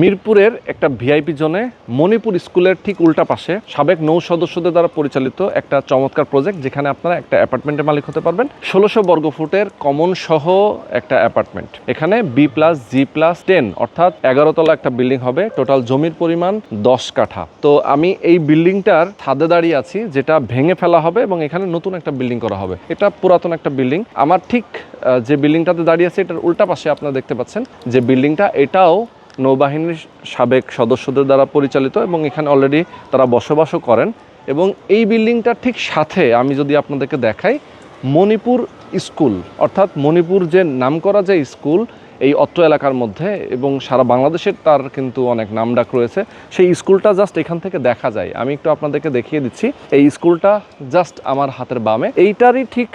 মিরপুরের একটা ভিআইপি জোনে মণিপুর স্কুলের ঠিক উল্টা পাশে সাবেক নৌ সদস্যদের দ্বারা পরিচালিত একটা চমৎকার প্রজেক্ট যেখানে আপনারা একটা অ্যাপার্টমেন্টের মালিক হতে পারবেন। ষোলোশো বর্গ ফুটের কমন সহ একটা অ্যাপার্টমেন্ট এখানে B plus G plus ten অর্থাৎ এগারো তলা একটা বিল্ডিং হবে। টোটাল জমির পরিমাণ দশ কাঠা। তো আমি এই বিল্ডিংটার ছাদে দাঁড়িয়ে আছি, যেটা ভেঙে ফেলা হবে এবং এখানে নতুন একটা বিল্ডিং করা হবে। এটা পুরাতন একটা বিল্ডিং আমার ঠিক যে বিল্ডিংটাতে দাঁড়িয়ে আছে, এটার উল্টা পাশে আপনারা দেখতে পাচ্ছেন যে বিল্ডিংটা এটাও নৌবাহিনীর সাবেক সদস্যদের দ্বারা পরিচালিত এবং এখানে অলরেডি তারা বসবাসও করেন। এবং এই বিল্ডিংটার ঠিক সাথে আমি যদি আপনাদেরকে দেখাই, মণিপুর স্কুল, অর্থাৎ মণিপুর যে নামকরা যে স্কুল এই অত্র এলাকার মধ্যে এবং সারা বাংলাদেশের তার কিন্তু অনেক নাম ডাক রয়েছে। সেই স্কুলটা জাস্ট এখান থেকে দেখা যায়। আমি একটু আপনাদেরকে দেখিয়ে দিচ্ছি। এই স্কুলটা জাস্ট আমার হাতের বামে। এইটারই ঠিক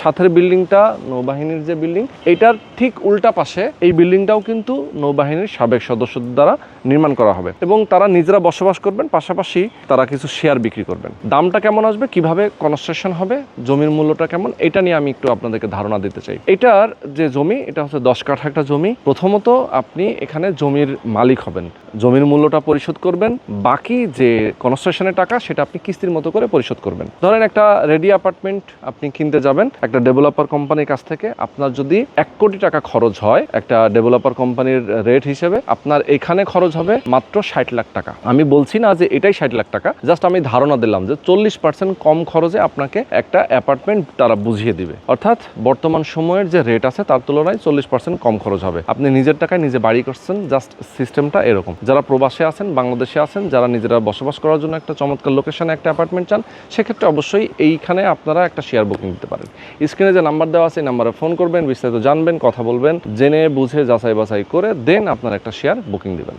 সাথের বিল্ডিংটা, নৌবাহিনীর যে বিল্ডিং এইটার ঠিক উল্টা পাশে এই বিল্ডিংটাও কিন্তু নৌবাহিনীর সাবেক সদস্যদের দ্বারা নির্মাণ করা হবে এবং তারা নিজেরা বসবাস করবেন, পাশাপাশি তারা কিছু শেয়ার বিক্রি করবেন। দামটা কেমন আসবে, কীভাবে কনস্ট্রাকশন হবে, জমির মূল্যটা কেমন, এটা নিয়ে আমি একটু আপনাদেরকে ধারণা দিতে চাই। এটার যে জমি, এটা হচ্ছে দশ কাঠা একটা জমি, প্রথমত আপনি এখানে জমির মালিক হবেন। জমির মূল্যটা পরিশোধ করবেন, বাকি যে কনস্ট্রাকশনের টাকা সেটা আপনি কিস্তির মতো করে পরিশোধ করবেন। ধরেন একটা রেডি অ্যাপার্টমেন্ট আপনি কিনতে যাবেন, একটা ডেভেলপার কোম্পানির কাছ থেকে। আপনার যদি এক কোটি টাকা খরচ হয়, একটা ডেভেলপার কোম্পানির রেট হিসেবে, আপনার এখানে খরচ হবে মাত্র ষাট লাখ টাকা। আমি বলছি না যে এটাই ষাট লাখ টাকা জাস্ট আমি ধারণা দিলাম যে চল্লিশ পার্সেন্ট কম খরচে আপনাকে একটা অ্যাপার্টমেন্ট তারা বুঝিয়ে দিবে। অর্থাৎ বর্তমান সময়ের যে রেট আছে, তার তুলনায় চল্লিশ পার্সেন্ট কম খরচ হবে। আপনি নিজের টাকায় নিজে বাড়ি করছেন জাস্ট সিস্টেমটা এরকম। যারা প্রবাসে আছেন, বাংলাদেশে আছেন, যারা নিজেরা বসবাস করার জন্য একটা চমৎকার লোকেশনে একটা অ্যাপার্টমেন্ট চান, সেক্ষেত্রে অবশ্যই এইখানে আপনারা একটা শেয়ার বুকিং দিতে পারেন। স্ক্রিনে যে নাম্বার দেওয়া আছে, এই নাম্বারে ফোন করবেন, বিস্তারিত জানবেন, কথা বলবেন, জেনে, বুঝে যাচাই বাছাই করে দেন আপনারা একটা শেয়ার বুকিং দিবেন।